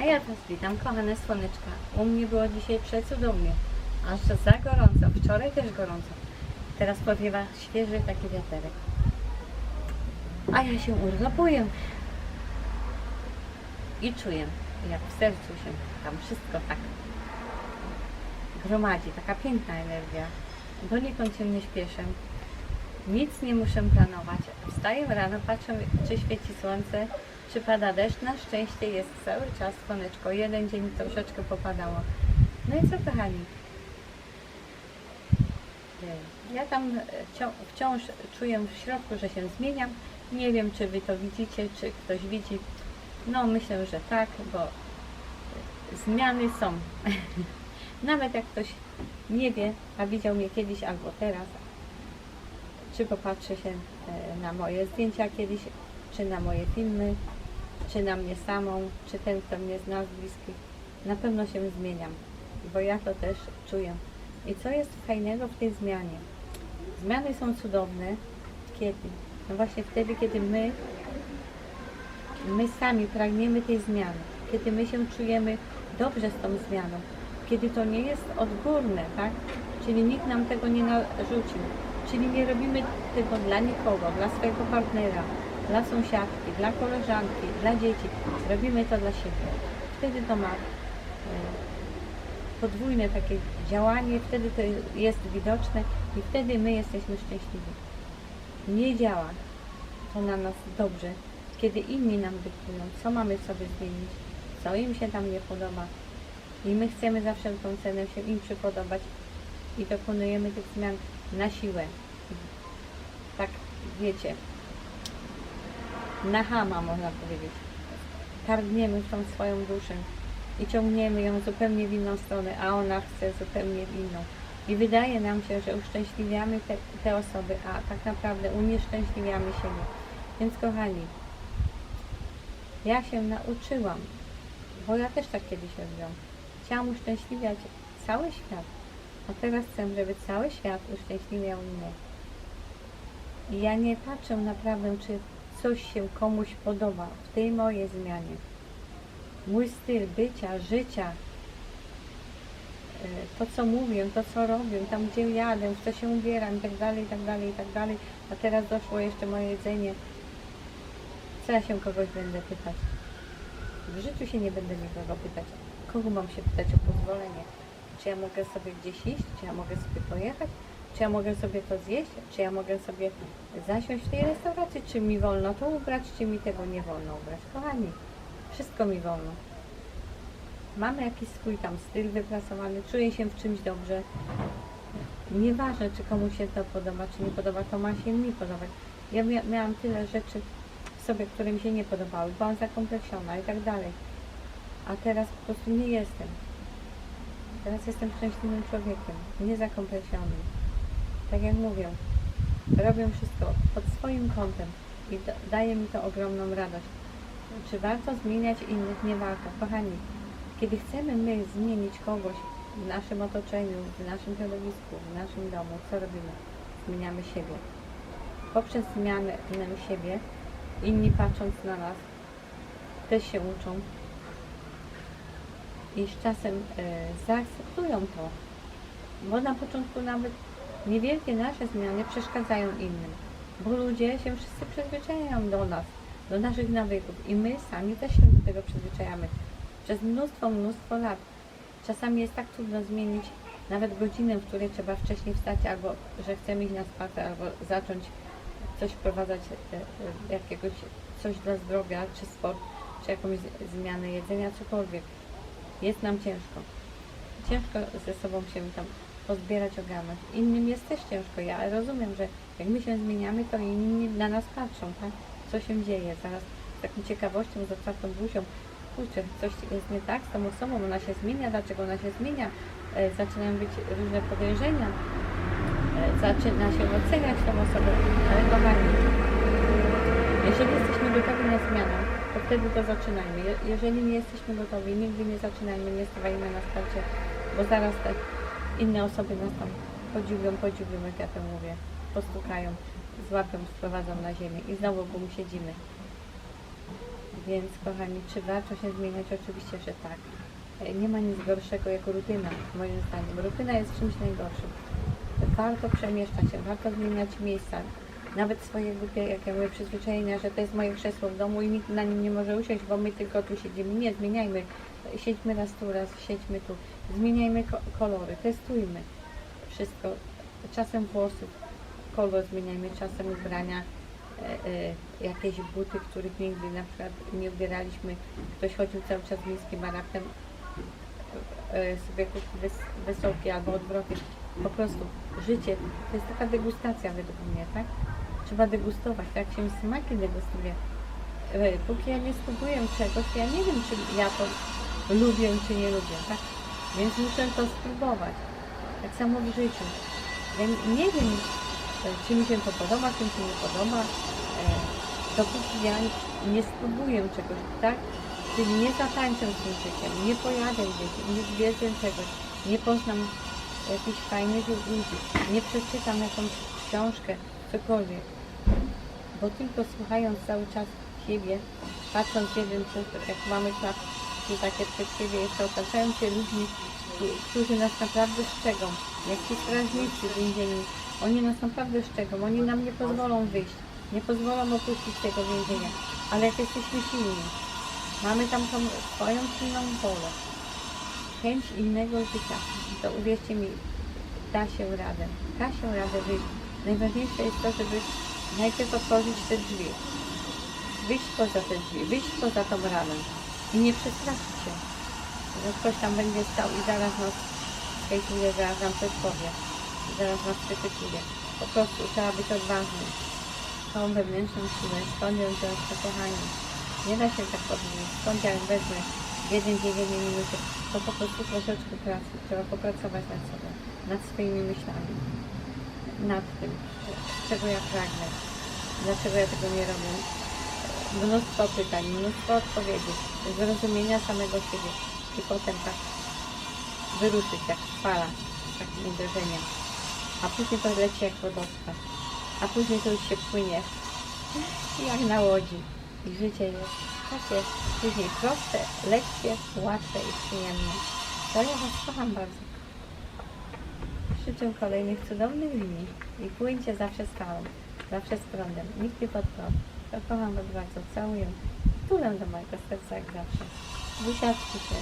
A ja Was witam, kochane słoneczka. U mnie było dzisiaj przecudownie. Aż za gorąco. Wczoraj też gorąco. Teraz powiewa świeży taki wiaterek. A ja się urlopuję. I czuję, jak w sercu się tam wszystko tak gromadzi. Taka piękna energia. Donikąd się nie śpieszę. Nic nie muszę planować. Wstaję rano, patrzę, czy świeci słońce, czy pada deszcz. Na szczęście jest cały czas słoneczko. Jeden dzień troszeczkę popadało. No i co kochani? Ja tam e, wcią- wciąż czuję w środku, że się zmieniam. Nie wiem, czy Wy to widzicie, czy ktoś widzi. No myślę, że tak, bo zmiany są. Nawet jak ktoś nie wie, a widział mnie kiedyś albo teraz, czy popatrzy się e, na moje zdjęcia kiedyś, czy na moje filmy, czy na mnie samą, czy ten, kto mnie zna z bliskich, na pewno się zmieniam, bo ja to też czuję. I co jest fajnego w tej zmianie? Zmiany są cudowne kiedy? No właśnie wtedy, kiedy my, my sami pragniemy tej zmiany, kiedy my się czujemy dobrze z tą zmianą, kiedy to nie jest odgórne, tak? Czyli nikt nam tego nie narzucił, czyli nie robimy tego dla nikogo, dla swojego partnera, dla sąsiadki, dla koleżanki, dla dzieci. Robimy to dla siebie. Wtedy to ma e, podwójne takie działanie, wtedy to jest widoczne i wtedy my jesteśmy szczęśliwi. Nie działa to na nas dobrze, kiedy inni nam dyktują, co mamy sobie zmienić, co im się tam nie podoba. I my chcemy za wszelką cenę się im przypodobać i dokonujemy tych zmian na siłę. Tak, wiecie, na hama można powiedzieć. Targniemy tą swoją duszę i ciągniemy ją zupełnie w inną stronę, a ona chce zupełnie w inną. I wydaje nam się, że uszczęśliwiamy te, te osoby, a tak naprawdę unieszczęśliwiamy siebie. Więc kochani, ja się nauczyłam, bo ja też tak kiedyś robiłam. Chciałam uszczęśliwiać cały świat, a teraz chcę, żeby cały świat uszczęśliwiał mnie. Ja nie patrzę naprawdę, czy coś się komuś podoba w tej mojej zmianie. Mój styl bycia, życia, e, to co mówię, to co robię, tam gdzie jadę, w co się ubieram i tak dalej, i tak dalej, i tak. A teraz doszło jeszcze moje jedzenie. Co ja się kogoś będę pytać? W życiu się nie będę nikogo pytać. Kogo mam się pytać o pozwolenie? Czy ja mogę sobie gdzieś iść? Czy ja mogę sobie pojechać? Czy ja mogę sobie to zjeść? Czy ja mogę sobie zasiąść w tej restauracji? Czy mi wolno to ubrać? Czy mi tego nie wolno ubrać? Kochani, wszystko mi wolno. Mamy jakiś swój tam styl wypracowany, czuję się w czymś dobrze. Nieważne, czy komuś się to podoba, czy nie podoba, to ma się mi podobać. Ja mia- miałam tyle rzeczy w sobie, które mi się nie podobały, byłam zakompleksiona i tak dalej. A teraz po prostu nie jestem. Teraz jestem szczęśliwym człowiekiem, nie zakompleksionym. Tak jak mówię, robię wszystko pod swoim kątem i da- daje mi to ogromną radość. Czy warto zmieniać innych? Nie warto. Kochani, kiedy chcemy my zmienić kogoś w naszym otoczeniu, w naszym środowisku, w naszym domu, co robimy? Zmieniamy siebie. Poprzez zmianę siebie, inni patrząc na nas, też się uczą i z czasem e, zaakceptują to. Bo na początku nawet niewielkie nasze zmiany przeszkadzają innym, bo ludzie się wszyscy przyzwyczajają do nas, do naszych nawyków i my sami też się do tego przyzwyczajamy przez mnóstwo, mnóstwo lat. Czasami jest tak trudno zmienić nawet godzinę, w której trzeba wcześniej wstać, albo że chcemy iść na spacer, albo zacząć coś wprowadzać, e, e, jakiegoś coś dla zdrowia, czy sport, czy jakąś zmianę jedzenia, cokolwiek. Jest nam ciężko. Ciężko ze sobą się tam pozbierać, ogarnąć. Innym jest też ciężko. Ja rozumiem, że jak my się zmieniamy, to inni na nas patrzą, tak? Co się dzieje? Zaraz z taką ciekawością, z otwartą buzią. Kurczę, coś jest nie tak z tą osobą, ona się zmienia, dlaczego ona się zmienia? E, zaczynają być różne podejrzenia. E, zaczyna się oceniać tą osobę. Ale kochani, jeżeli jesteśmy gotowi na zmianę, to wtedy to zaczynajmy. Je- Jeżeli nie jesteśmy gotowi, nigdy nie zaczynajmy, nie stawajmy na starcie, bo zaraz te inne osoby nas tam podziubią, podziubią, jak ja to mówię, postukają, złapią, sprowadzą na ziemię i znowu w gumu siedzimy. Więc kochani, czy warto się zmieniać? Oczywiście, że tak. E, Nie ma nic gorszego jak rutyna, moim zdaniem. Rutyna jest czymś najgorszym. Warto przemieszczać się, warto zmieniać miejsca. Nawet swoje głupie, jak ja mówię, przyzwyczajenia, że to jest moje krzesło w domu i nikt na nim nie może usiąść, bo my tylko tu siedzimy. Nie, zmieniajmy. Siedźmy raz tu, raz siedźmy tu. Zmieniajmy ko- kolory, testujmy wszystko. Czasem włosów, kolor zmieniajmy, czasem ubrania, e, e, jakieś buty, których nigdy na przykład nie ubieraliśmy. Ktoś chodził cały czas niskim, a raptem e, sobie kupi wys- wysokie albo odwrotnie. Po prostu życie to jest taka degustacja według mnie, tak? Trzeba degustować, tak się smaki degustuje. E, Póki ja nie spróbuję czegoś, ja nie wiem, czy ja to lubię, czy nie lubię, tak? Więc muszę to spróbować. Tak samo w życiu. Ja nie wiem, e, czy mi się to podoba, czy mi się nie podoba, e, dopóki ja nie spróbuję czegoś, tak? Czyli nie zatańczę z tym życiem, nie pojadę gdzieś, nie zwiedzę czegoś, nie poznam jakichś fajnych ludzi, nie przeczytam jakąś książkę, cokolwiek. Bo tylko słuchając cały czas siebie, patrząc jeden punkt, jak mamy klapki takie przed siebie, jeszcze otaczając się ludźmi, którzy- którzy nas naprawdę strzegą, jak ci strażnicy więzieni, oni nas naprawdę strzegą, oni nam nie pozwolą wyjść, nie pozwolą opuścić tego więzienia, ale jak jesteśmy silni, mamy tam tą swoją silną wolę, chęć innego życia, to uwierzcie mi, da się radę, da się radę wyjść. Najważniejsze jest to, żeby najpierw otworzyć te drzwi, wyjść poza te drzwi, wyjść poza tą ramę i nie przestraszyć się, że ktoś tam będzie stał i zaraz nas hejtuje, zaraz nam coś powie, zaraz nas krytykuje. Po prostu trzeba być odważnym. Tą wewnętrzną siłę, skąd ją wziąć to kochanie. Nie da się tak powiedzieć, skąd ja ją wezmę jeden dzień, jednej minucie. To po prostu troszeczkę pracy, trzeba popracować nad sobą, nad swoimi myślami, nad tym, czego ja pragnę, dlaczego ja tego nie robię. Mnóstwo pytań, mnóstwo odpowiedzi, zrozumienia samego siebie i potem tak wyruszyć jak fala, takim uderzeniem. A później to leci jak wodospad, a później to już się płynie jak na łodzi. I życie jest takie później proste, lekkie, łatwe i przyjemne. To ja Was kocham bardzo. Życzę kolejnych cudownych linii i płyńcie zawsze z zawsze z prądem, nigdy pod prąd. To kocham Was bardzo, całuję. Tulę do mojego serca jak zawsze. Buziaczki się.